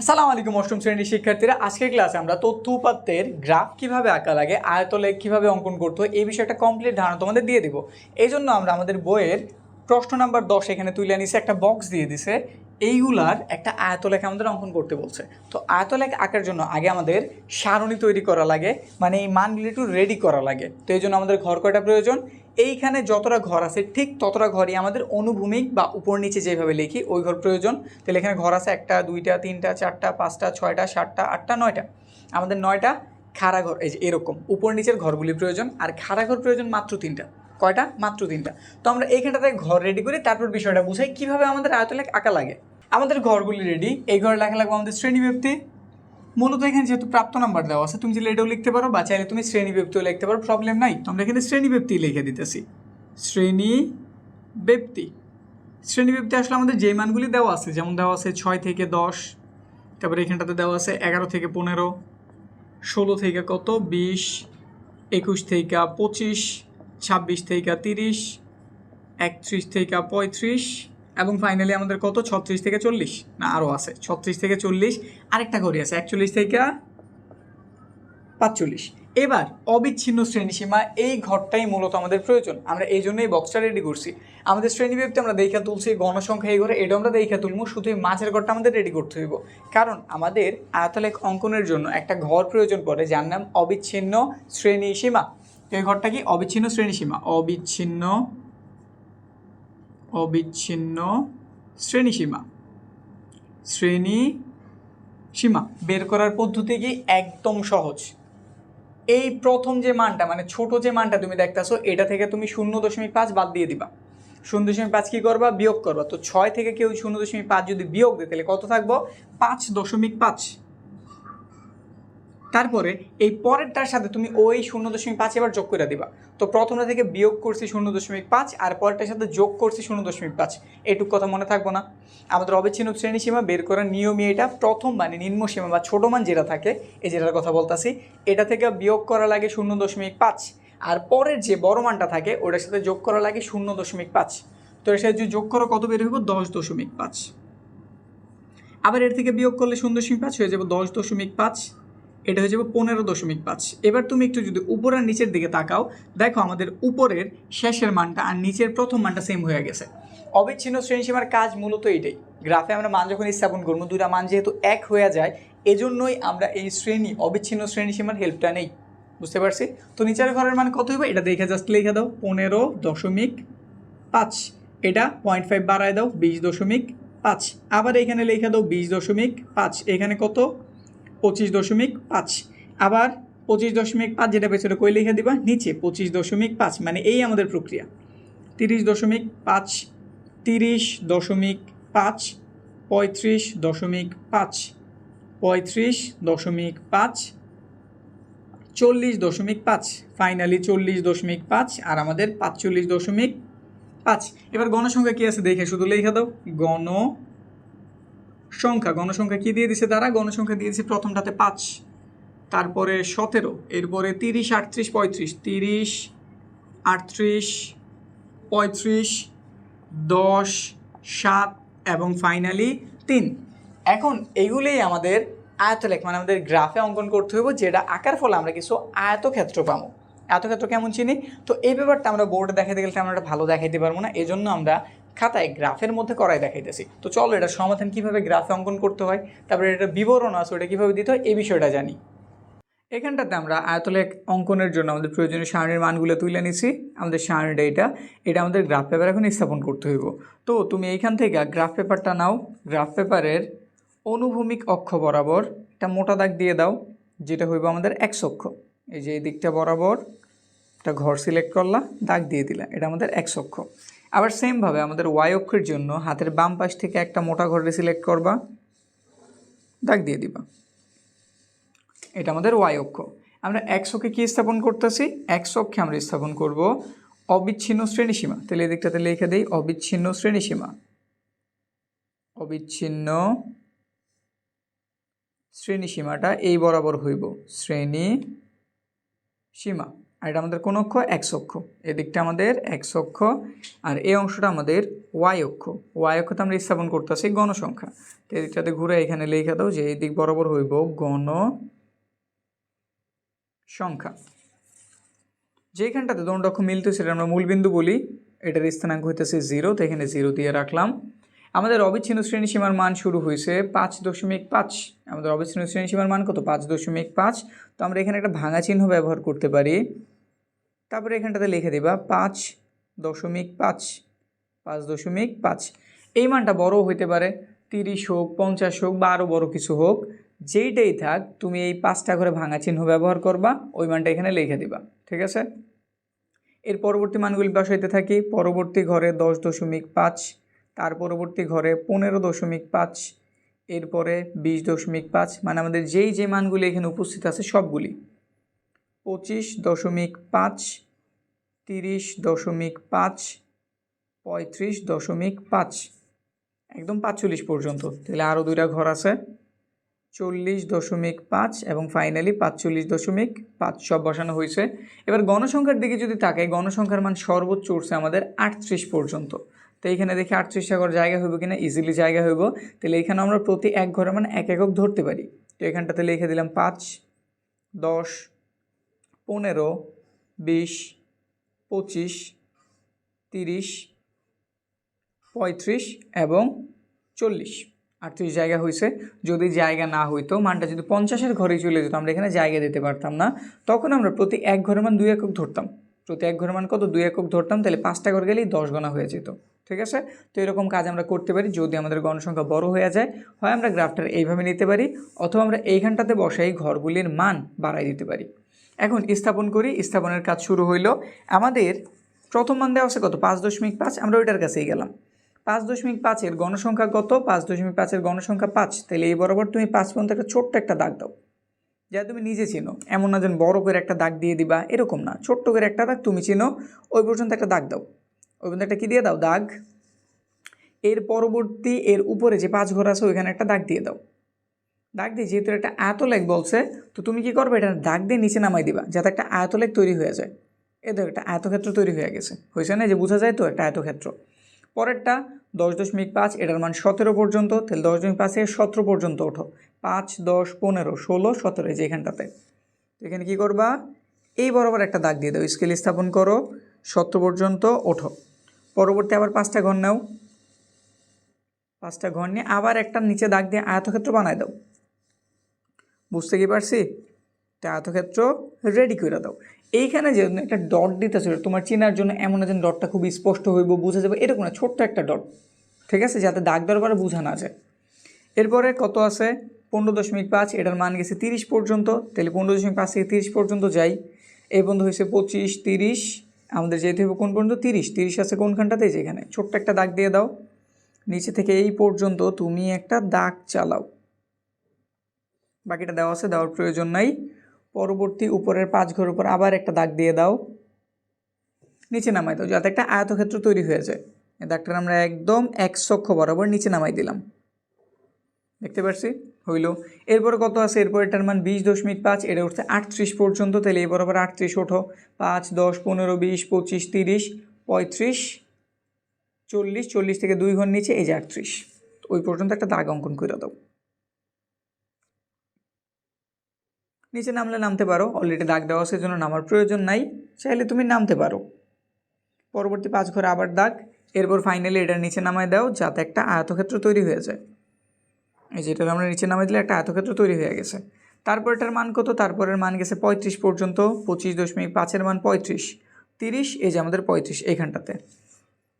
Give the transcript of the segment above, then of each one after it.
আসসালামু আলাইকুম, অষ্টম শ্রেণির শিক্ষার্থীরা। আজকের ক্লাসে আমরা তথ্য উপাত্তের গ্রাফ কীভাবে আঁকা লাগে আয়তলে কীভাবে অঙ্কন করতে এই বিষয়ে একটা কমপ্লিট ধারণা তোমাদের দিয়ে দিব। এই জন্য আমরা আমাদের বইয়ের প্রশ্ন নাম্বার দশ এখানে তুলে নিছে, একটা বক্স দিয়ে দিছে। এইগুলার একটা আয়তলেখ আমাদের অঙ্কন করতে বলছে। তো আয়তলেখ আঁকার জন্য আগে আমাদের সারণী তৈরি করা লাগে মানে এই মানগুলি একটু রেডি করা লাগে। তো এই জন্য আমাদের ঘর কয়টা প্রয়োজন? এইখানে যতটা ঘর আছে, ঠিক ততটা ঘরই আমাদের অনুভূমিক বা উপর নিচে যেভাবে লিখি, ওই ঘর প্রয়োজন। তাহলে এখানে ঘর আছে একটা, দুইটা, তিনটা, চারটা, পাঁচটা, ছয়টা, সাতটা, আটটা, নয়টা। আমাদের নয়টা খাড়া ঘর, এই যে এরকম। উপর নিচের ঘরগুলি প্রয়োজন, আর খাড়া ঘর প্রয়োজন মাত্র তিনটা। কয়টা? মাত্র তিনটা। তো আমরা এইখানটাতে ঘর রেডি করি তারপর বিষয়টা বুঝাই কীভাবে আমাদের আয়তলেখ আঁকা লাগে। আমাদের ঘরগুলি রেডি এই ঘরে লেখা লাগবে আমাদের শ্রেণীব্যক্তি মূলত এখানে যেহেতু প্রাপ্ত নাম্বার দেওয়া আছে, তুমি চাইলে এটাও লিখতে পারো বা চাইলে তুমি শ্রেণি ব্যক্তিও লিখতে পারো প্রবলেম নাই। তো আমরা এখানে শ্রেণি ব্যক্তি লিখে দিতেছি। শ্রেণি ব্যক্তি শ্রেণি ব্যক্তি আসলে আমাদের যে মানগুলি দেওয়া আছে, যেমন দেওয়া আছে ছয় থেকে দশ, তারপরে এখানটাতে দেওয়া আছে এগারো থেকে পনেরো, ষোলো থেকে কত? বিশ, একুশ থেকে পঁচিশ, ছাব্বিশ থেকে তিরিশ, একত্রিশ থেকে পঁয়ত্রিশ এবং ফাইনালি আমাদের কত? ছত্রিশ থেকে চল্লিশ? না আরও আছে। ছত্রিশ থেকে চল্লিশ, আরেকটা ঘড়ি আছে, একচল্লিশ থেকে পাঁচচল্লিশ। এবার অবিচ্ছিন্ন শ্রেণীসীমা, এই ঘরটাই মূলত আমাদের প্রয়োজন। আমরা এই জন্যই বক্সটা রেডি করছি। আমাদের শ্রেণীব্যক্তি আমরা দেখা তুলছি, গণসংখ্যা এই ঘরে, এটা আমরা দেখা তুলবো শুধু এই মাঝের ঘরটা আমাদের রেডি করতে হইব। কারণ আমাদের আয়তলেখ অঙ্কনের জন্য একটা ঘর প্রয়োজন পড়ে, যার নাম অবিচ্ছিন্ন শ্রেণীসীমা। এই ঘরটা কি? অবিচ্ছিন্ন শ্রেণীসীমা। অবিচ্ছিন্ন অবিচ্ছিন্ন শ্রেণীসীমা শ্রেণি সীমা বের করার পদ্ধতি কি একদম সহজ। এই প্রথম যে মানটা মানে ছোট যে মানটা তুমি দেখতেছো, এটা থেকে তুমি শূন্য দশমিক পাঁচ বাদ দিয়ে দিবা। শূন্য দশমিক পাঁচ কী করবা? বিয়োগ করবা। তো ছয় থেকে কেউ শূন্য দশমিক পাঁচ যদি বিয়োগ দেয়, তাহলে কত থাকব? পাঁচ দশমিক পাঁচ। তারপরে এই পরেরটার সাথে তুমি ওই শূন্য দশমিক পাঁচ এবার যোগ করে দিবা। তো প্রথমটা থেকে বিয়োগ করছি শূন্য দশমিক পাঁচ আর পরেরটার সাথে যোগ করছি শূন্য দশমিক পাঁচ। এটুক কথা মনে থাকব না। আমাদের অবিচ্ছিন্ন শ্রেণি সীমা বের করার নিয়মই এটা। প্রথম মানে নিম্ন সীমা বা ছোটো মান যেটা থাকে, এই যেটার কথা বলতাছি, এটা থেকে বিয়োগ করা লাগে শূন্য দশমিক পাঁচ। আর পরের যে বড় মানটা থাকে, ওটার সাথে যোগ করা লাগে শূন্য দশমিক পাঁচ। তো এর সাথে যোগ করো, কত বের হইব? দশ দশমিক পাঁচ। আবার এর থেকে বিয়োগ করলে শূন্য দশমিক পাঁচ হয়ে যাবে দশ দশমিক পাঁচ। এটা হয়ে যাবে পনেরো দশমিক পাঁচ। এবার তুমি একটু যদি উপর আর নিচের দিকে তাকাও, দেখো আমাদের উপরের শেষের মানটা আর নিচের প্রথম মানটা সেম হয়ে গেছে। অবিচ্ছিন্ন শ্রেণীসীমার কাজ মূলত এটাই। গ্রাফে আমরা মান যখন স্থাপন করব দুটা মান যেহেতু এক হয়ে যায়, এজন্যই আমরা এই শ্রেণি, অবিচ্ছিন্ন শ্রেণীসীমার হেল্পটা নেই। বুঝতে পারছি? তো নিচের ঘরের মান কত হবে এটা দেখে জাস্ট লিখে দাও, পনেরো দশমিক পাঁচ। এটা পয়েন্ট ফাইভ বাড়ায় দাও, বিশ দশমিক পাঁচ। আবার এখানে লিখে দাও, বিশ দশমিক পাঁচ। এখানে কত? পঁচিশ দশমিক পাঁচ। আবার পঁচিশ দশমিক পাঁচ যেটা পেছনে কই লিখে দিবা? নিচে পঁচিশ দশমিক পাঁচ মানে এই আমাদের প্রক্রিয়া। তিরিশ দশমিক পাঁচ, তিরিশ দশমিক পাঁচ, পঁয়ত্রিশ দশমিক পাঁচ, পঁয়ত্রিশ দশমিক পাঁচ, চল্লিশ দশমিক পাঁচ ফাইনালি চল্লিশ দশমিক পাঁচ আর আমাদের পাঁচচল্লিশ দশমিক পাঁচ। এবার গণসংখ্যা কী আছে দেখে শুধু লেখা দাও। গণ সংখ্যা, গণসংখ্যা কী দিয়ে দিছে তারা? গণসংখ্যা দিয়ে দিছে প্রথমটাতে পাঁচ, তারপরে সতেরো, এরপরে তিরিশ, আটত্রিশ, পঁয়ত্রিশ, তিরিশ, আটত্রিশ, পঁয়ত্রিশ, দশ, সাত এবং ফাইনালি তিন। এখন এগুলোই আমাদের আয়তলেখ মানে আমাদের গ্রাফে অঙ্কন করতে হইব, যেটা আঁকার ফলে আমরা কিছু আয়তক্ষেত্র পাবো। আয়তক্ষেত্র কেমন চিনি? তো এই ব্যাপারটা আমরা বোর্ডে দেখাতে গেলে আমরা ভালো দেখাইতে পারব না, এজন্য আমরা খাতায় গ্রাফের মধ্যে করাই দেখাইতেছি। তো চলো, এটা সমাধান কীভাবে গ্রাফে অঙ্কন করতে হয়, তারপরে এটা বিবরণ আছে, ওটা কীভাবে দিতে হয়, এই বিষয়টা জানি। এখানটাতে আমরা আয়তলেখ অঙ্কনের জন্য আমাদের প্রয়োজনীয় সারণীর মানগুলো তুলে নিছি, আমাদের সারণীটা এটা এটা আমাদের গ্রাফ পেপার এখন স্থাপন করতে হইব। তো তুমি এইখান থেকে গ্রাফ পেপারটা নাও গ্রাফ পেপারের অনুভূমিক অক্ষ বরাবর একটা মোটা দাগ দিয়ে দাও, যেটা হইব আমাদের এক্স অক্ষ। এই যে এই দিকটা বরাবর একটা ঘর সিলেক্ট করলা, দাগ দিয়ে দিলা, এটা আমাদের এক্স অক্ষ। আবার সেমভাবে আমাদের ওয়াই অক্ষের জন্য হাতের বাম পাশ থেকে একটা মোটা ঘরে সিলেক্ট করবা, দাগ দিয়ে দিবা। এটা আমাদের ওয়াই অক্ষ। আমরা এক্স অক্ষে কী স্থাপন করতেছি? একশো অক্ষে আমরা স্থাপন করব অবিচ্ছিন্ন শ্রেণীসীমা তাহলে এই দিকটাতে লিখে দেই অবিচ্ছিন্ন শ্রেণীসীমা অবিচ্ছিন্ন শ্রেণীসীমাটা এই বরাবর হইব। শ্রেণি সীমা। আর এটা আমাদের কোন অক্ষ? এক্স অক্ষ। এদিকটা আমাদের এক্স অক্ষ, আর এই অংশটা আমাদের ওয়াই অক্ষ। ওয়াই অক্ষতে আমরা স্থাপন করতেছি গণসংখ্যা। তো এদিকটাতে ঘুরে এখানে লেখা দাও যে এই দিক বরাবর হইব গণ সংখ্যা যেখানটাতে দণ্ড অক্ষ মিলতেছে সেটা আমরা মূলবিন্দু বলি, এটার স্থানাঙ্ক হইতেছে জিরো, তো এখানে জিরো দিয়ে রাখলাম। আমাদের অবিচ্ছিন্ন শ্রেণি সীমার মান শুরু হয়েছে পাঁচ দশমিক পাঁচ আমাদের অবিচ্ছিন্ন শ্রেণি সীমার মান কত? পাঁচ দশমিক পাঁচ। তো আমরা এখানে একটা ভাঙা চিহ্ন ব্যবহার করতে পারি। তারপরে এখানটাতে লিখে দিবা, পাঁচ দশমিক পাঁচ পাঁচ দশমিক পাঁচ। এই মানটা বড় হইতে পারে, তিরিশ হোক, পঞ্চাশ হোক বা আরও বড় কিছু হোক, যেইটাই থাক, তুমি এই পাঁচটা করে ভাঙা চিহ্ন ব্যবহার করবা, ওই মানটা এখানে লিখে দিবা, ঠিক আছে? এর পরবর্তী মানগুলি বসাইতে থাকি, পরবর্তী ঘরে দশ দশমিক পাঁচ, তার পরবর্তী ঘরে পনেরো দশমিক পাঁচ এরপরে বিশ দশমিক পাঁচ মানে আমাদের যেই যে মানগুলি এখানে উপস্থিত আছে সবগুলি। পঁচিশ দশমিক পাঁচ, তিরিশ দশমিক পাঁচ, পঁয়ত্রিশ দশমিক পাঁচ। একদম পাঁচচল্লিশ পর্যন্ত। তাহলে আরও দুইটা ঘর আছে। চল্লিশ দশমিক পাঁচ এবং ফাইনালি পাঁচচল্লিশ দশমিক পাঁচ সব বসানো হয়েছে। এবার গণসংখ্যার দিকে যদি তাকাই, গণসংখ্যার মান সর্বোচ্চ উঠছে আমাদের আটত্রিশ পর্যন্ত। তো এইখানে দেখি আটত্রিশটা ঘর জায়গা হইব কিনা ইজিলি জায়গা হইব। তাহলে এখানে আমরা প্রতি এক ঘরে মানে এক একক ধরতে পারি। তো এখানটাতে লিখে দিলাম পাঁচ, দশ, পনেরো, বিশ, পঁচিশ, তিরিশ, পঁয়ত্রিশ এবং চল্লিশ। আটত্রিশ জায়গা হয়েছে যদি জায়গা না হইতো, মানটা যদি পঞ্চাশের ঘরে চলে যেত, আমরা এখানে জায়গা দিতে পারতাম না। তখন আমরা প্রতি এক ঘরের মান দুই একক ধরতাম। প্রতি এক ঘরের মান কত? দুই একক ধরতাম, তাহলে পাঁচটা ঘর গেলেই দশ গণা হয়ে যেত, ঠিক আছে? তো এরকম কাজ আমরা করতে পারি, যদি আমাদের গণসংখ্যা বড় হয়ে যায়, হয় আমরা গ্রাফটার এইভাবে নিতে পারি, অথবা আমরা এইখানটাতে বসাই ঘরগুলির মান বাড়াই দিতে পারি। এখন স্থাপন করি, স্থাপনের কাজ শুরু হইল। আমাদের প্রথম মান দেওয়া আছে কত? পাঁচ দশমিক পাঁচ, আমরা ওইটার কাছেই গেলাম। পাঁচ দশমিক পাঁচের গণসংখ্যা কত? পাঁচ দশমিক পাঁচের গণসংখ্যা পাঁচ, তাহলে এই বরাবর তুমি পাঁচ পর্যন্ত একটা ছোট্ট একটা দাগ দাও। যা তুমি নিজে চিনো। এমন না যেন বড় করে একটা দাগ দিয়ে দিবা, এরকম না। ছোট্ট করে একটা দাগ তুমি চিনো, ওই পর্যন্ত একটা দাগ দাও। ওই পর্যন্ত একটা কী দিয়ে দাও? দাগ। এর পরবর্তী এর উপরে যে পাঁচ ঘর আছে, ওইখানে একটা দাগ দিয়ে দাও। দাগ দিয়ে যেহেতু একটা আয়তলেখ বলছে, তো তুমি কি করবে? এটা দাগ দিয়ে নিচে নামাই দিবা, যাতে একটা আয়তলেখ তৈরি হয়ে যায়। এ দেখো, একটা আয়তক্ষেত্র তৈরি হয়ে গেছে। হয়েছে না? যে বোঝা যায় তো একটা আয়তক্ষেত্র। পরেরটা দশ দশমিক পাঁচ, এটার মান সতেরো পর্যন্ত, তাহলে দশ দশমিক পাঁচ সতেরো পর্যন্ত ওঠো। পাঁচ, দশ, পনেরো, ষোলো, সতেরো, এই যে এখানটাতে। এখানে কী করবা? এই বরাবর একটা দাগ দিয়ে দাও স্কেল স্থাপন করো, সতেরো পর্যন্ত ওঠো। পরবর্তী আবার পাঁচটা ঘর নাও। পাঁচটা ঘর নিয়ে আবার একটা নিচে দাগ দিয়ে আয়তক্ষেত্র বানায় দাও। বুঝতে কি পারছি? তা আয়তক্ষেত্র রেডি করে দাও। এইখানে যে একটা ডট দিতে দিতেছিল তোমার চেনার জন্য এমন যেন ডটটা খুব স্পষ্ট হইব, বোঝা যাবে, এরকম না, ছোট্ট একটা ডট ঠিক আছে? যাতে দাগ দেওয়ার পরে বোঝা না যায়। এরপরে কত আছে? পনেরো দশমিক পাঁচ, এটার মান গেছে তিরিশ পর্যন্ত। তাহলে পনেরো দশমিক পাঁচ থেকে তিরিশ পর্যন্ত যাই। এই বন্ধু হয়েছে পঁচিশ, তিরিশ, আমাদের যেতে হবে কোন পর্যন্ত? তিরিশ তিরিশ আছে কোনখানটাতে? যেখানে ছোট্ট একটা দাগ দিয়ে দাও। নিচে থেকে এই পর্যন্ত তুমি একটা দাগ চালাও। বাকিটা দেওয়া আছে, দেওয়ার প্রয়োজন নাই। পরবর্তী উপরের পাঁচ ঘর উপর আবার একটা দাগ দিয়ে দাও। নিচে নামাই দাও, যাতে একটা আয়তক্ষেত্র তৈরি হয়ে যায়। এই দাগটা আমরা একদম এক সক্ষ বরাবর নিচে নামাই দিলাম। দেখতে পাচ্ছি হইল। এরপরে কত আছে? এরপর এটার মান বিশ দশমিক পাঁচ, এটা উঠছে আটত্রিশ পর্যন্ত, তাহলে এই বরাবর আটত্রিশ ওঠো। পাঁচ, দশ, পনেরো, বিশ, পঁচিশ, তিরিশ, পঁয়ত্রিশ, চল্লিশ চল্লিশ থেকে দুই ঘর নিচে, এই যে আটত্রিশ। ওই পর্যন্ত একটা দাগ অঙ্কন করে দাও। নিচে নামলে নামতে পারো। অলরেডি দাগ দেওয়া আছে জন্য নামার প্রয়োজন নাই। চাইলে তুমি নামতে পারো। পরবর্তী পাঁচ ঘরে আবার দাগ। এরপর ফাইনালি এটার নিচে নামায় দাও, যাতে একটা আয়তক্ষেত্র তৈরি হয়ে যায়। এই যেটা আমরা নিচে নামাই দিলে একটা আয়তক্ষেত্র তৈরি হয়ে গেছে। তারপর এটার মান কত? তারপরের মান গেছে পঁয়ত্রিশ পর্যন্ত। পঁচিশ দশমিক পাঁচের মান পঁয়ত্রিশ। তিরিশ, এই যে আমাদের পঁয়ত্রিশ এইখানটাতে।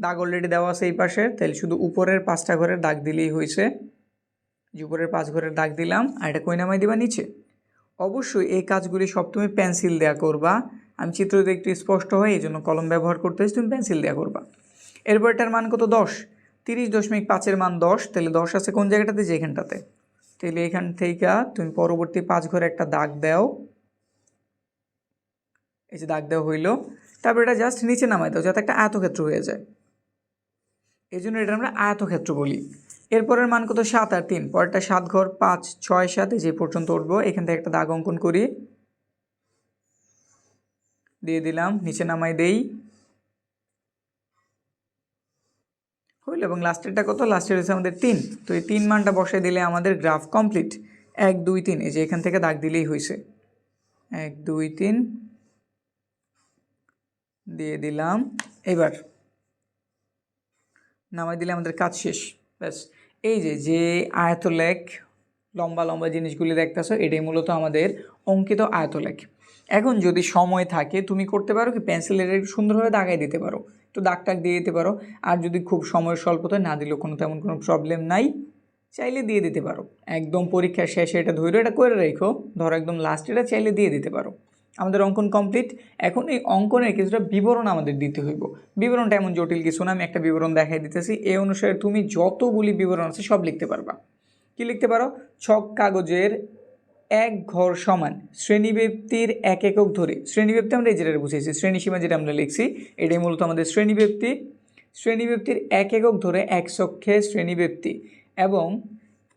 দাগ অলরেডি দেওয়া আছে এই পাশে। তাহলে শুধু উপরের পাঁচটা ঘরের দাগ দিলেই হয়েছে। যে উপরের পাঁচ ঘরের দাগ দিলাম, আর এটা কই নামাই দিবা? নিচে। অবশ্যই এই কাজগুলি সব তুমি পেন্সিল দেয়া করবা। আমি চিত্র একটু স্পষ্ট হয়, এই জন্য কলম ব্যবহার করতে হয়েছে তুমি পেন্সিল দেওয়া করবা। এরপর এটার মান কত? দশ। তিরিশ দশমিক পাঁচের মান দশ। তাহলে দশ আছে কোন জায়গাটাতে? যেখানটাতে তাহলে এখান থেকে তুমি পরবর্তী পাঁচ ঘরে একটা দাগ দাও। এই যে দাগ দেওয়া হইল। তারপর এটা জাস্ট নিচে নামাই দাও, যাতে একটা আয়তক্ষেত্র হয়ে যায়। এই জন্য এটা আমরা আয়তক্ষেত্র বলি। এরপরের মান কত? সাত আর তিন। পরেরটা সাত ঘর পাঁচ, ছয় সাত যে পর্যন্ত উঠবো। এখান থেকে একটা দাগ অঙ্কন করি। দিয়ে দিলাম, নিচে নামাই দেই। হইল, এবং লাস্টেরটা কত? লাস্টের হচ্ছে আমাদের তিন। তো এই তিন মানটা বসাই দিলে আমাদের গ্রাফ কমপ্লিট। এক, দুই, তিন, এই যে এখান থেকে দাগ দিলেই হয়েছে। এক, দুই, তিন। দিয়ে দিলাম। এবার নামাই দিলে আমাদের কাজ শেষ। ব্যাস। এই যে যে আয়তলেখ, লম্বা লম্বা জিনিসগুলি দেখতেছো, এটাই মূলত আমাদের অঙ্কিত আয়তলেখ। এখন যদি সময় থাকে, তুমি করতে পারো কি পেন্সিলের একটু সুন্দরভাবে দাগাই দিতে পারো। তো দাগ টাগ দিয়ে দিতে পারো। আর যদি খুব সময় স্বল্পতায় না দিলেও কোনো তেমন কোনো প্রবলেম নাই, চাইলে দিয়ে দিতে পারো। একদম পরীক্ষার শেষে এটা ধৈর্য এটা করে রেখো। ধরো একদম লাস্ট এটা চাইলে দিয়ে দিতে পারো। আমাদের অঙ্কন কমপ্লিট এখন এই অঙ্কনের কিছুটা বিবরণ আমাদের দিতে হইব। বিবরণটা এমন জটিল কিছু না, আমি একটা বিবরণ দেখাই দিতেছি। এই অনুসারে তুমি যতগুলি বিবরণ আছে সব লিখতে পারবা। কি লিখতে পারো? ছক কাগজের এক ঘর সমান শ্রেণীব্যক্তির এক একক ধরে। শ্রেণীব্যক্তি আমরা এই যেটা বুঝেছি শ্রেণীসীমা যেটা আমরা লিখছি, এটাই মূলত আমাদের শ্রেণীব্যক্তি শ্রেণীব্যক্তির এক একক ধরে এক সক্ষে শ্রেণীব্যক্তি এবং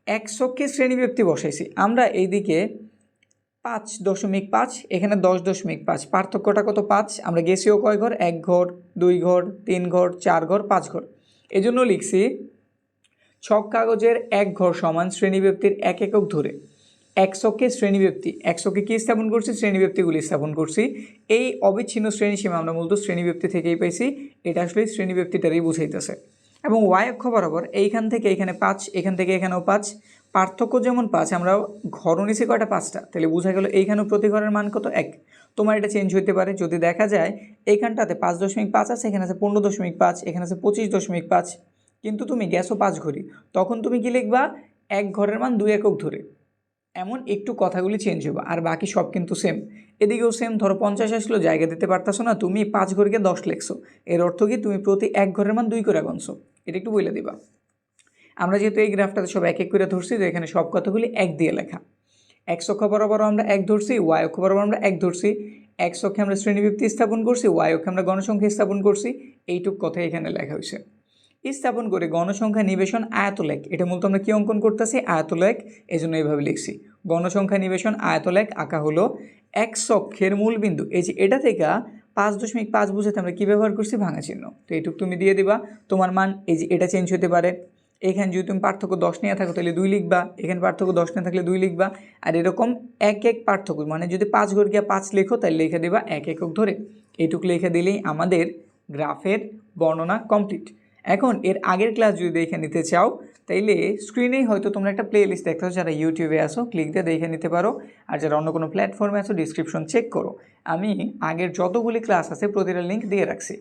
এক সক্ষে শ্রেণীব্যক্তি বসাইছি। আমরা এইদিকে পাঁচ দশমিক পাঁচ, এখানে দশ দশমিক পাঁচ। পার্থক্যটা কত পাঁচ? আমরা গেছিও কয় ঘর? এক ঘর, দুই ঘর, তিন ঘর, চার ঘর, পাঁচ ঘর। এজন্য লিখছি, ছক কাগজের এক ঘর সমান শ্রেণীব্যক্তির এক একক ধরে। একশোকে শ্রেণীব্যক্তি একশোকে কী স্থাপন করছি? শ্রেণীব্যক্তিগুলি স্থাপন করছি। এই অবিচ্ছিন্ন শ্রেণীসীমা আমরা মূলত শ্রেণীব্যক্তি থেকেই পাইছি। এটা আসলে শ্রেণীব্যক্তিটারই বুঝাইতেছে। এবং ওয়াই অক্ষ বরাবর এইখান থেকে এখানে পাঁচ, এখান থেকে এখানেও পাঁচ। পার্থক্য যেমন পাঁচ আমরা ঘরও নিচে কয়টা? পাঁচটা। তাহলে বোঝা গেল এইখানেও প্রতি ঘরের মান কত? এক। তোমার এটা চেঞ্জ হইতে পারে। যদি দেখা যায়, এইখানটাতে পাঁচ দশমিক পাঁচ আছে, এখানে আছে পনেরো দশমিক পাঁচ, এখানে আছে পঁচিশ দশমিক পাঁচ। কিন্তু তুমি গ্যাসও পাঁচ ঘড়ি। তখন তুমি কি লিখবা? এক ঘরের মান দুই একক ধরে। এমন একটু কথাগুলি চেঞ্জ হবে আর বাকি সব কিন্তু সেম এদিকেও সেম ধরো পঞ্চাশ আসলো, জায়গা দিতে পারতাছো না, তুমি পাঁচ ঘরকে দশ লেখছো। এর অর্থ কি? তুমি প্রতি এক ঘরের মান দুই করে গণছো এটা একটু বলে দিবা। আমরা যেহেতু এই গ্রাফটাতে সব এক এক করে ধরছি, তো এখানে সব কথাগুলি এক দিয়ে লেখা। এক অক্ষ বরাবর আমরা এক ধরছি, ওয়াই অক্ষ বরাবর আমরা এক ধরছি। এক অক্ষে আমরা শ্রেণীবৃত্তি স্থাপন করছি, ওয়াই অক্ষে আমরা গণসংখ্যা স্থাপন করছি। এইটুক কথা এখানে লেখা হয়েছে। স্থাপন করে গণসংখ্যা নিবেশন আয়তলেখ, এটা মূলত আমরা কী অঙ্কন করতেছি? আয়তলেখ এই জন্য এইভাবে লিখছি। গণসংখ্যা নিবেশন আয়তলেখ আঁকা হলো এক অক্ষের মূল বিন্দু। এই যে এটা থেকে পাঁচ দশমিক পাঁচ বুঝাতে আমরা কী ব্যবহার করছি? ভাঙা চিহ্ন। তো এইটুক তুমি দিয়ে দিবা। তোমার মান এই যে এটা চেঞ্জ হতে পারে। এখানে যদি তুমি পার্থক্য দশ নিয়ে থাকো, তাহলে দুই লিখবা। এখানে পার্থক্য দশ নিয়ে থাকলে দুই লিখবা। আর এরকম এক এক পার্থক্য মানে যদি পাঁচ ঘর গিয়ে পাঁচ লেখো, তাহলে লিখে দেবা এক একক ধরে। এইটুকু লিখে দিলেই আমাদের গ্রাফের বর্ণনা কমপ্লিট এখন এর আগের ক্লাস যদি দেখে নিতে চাও, তাইলে স্ক্রিনেই হয়তো তোমরা একটা প্লে লিস্ট দেখতে যারা ইউটিউবে আসো ক্লিক দিয়ে দেখে নিতে পারো। আর যারা অন্য কোনো প্ল্যাটফর্মে আসো ডিসক্রিপশন চেক করো। আমি আগের যতগুলি ক্লাস আছে, প্রতিটা লিঙ্ক দিয়ে রাখছি।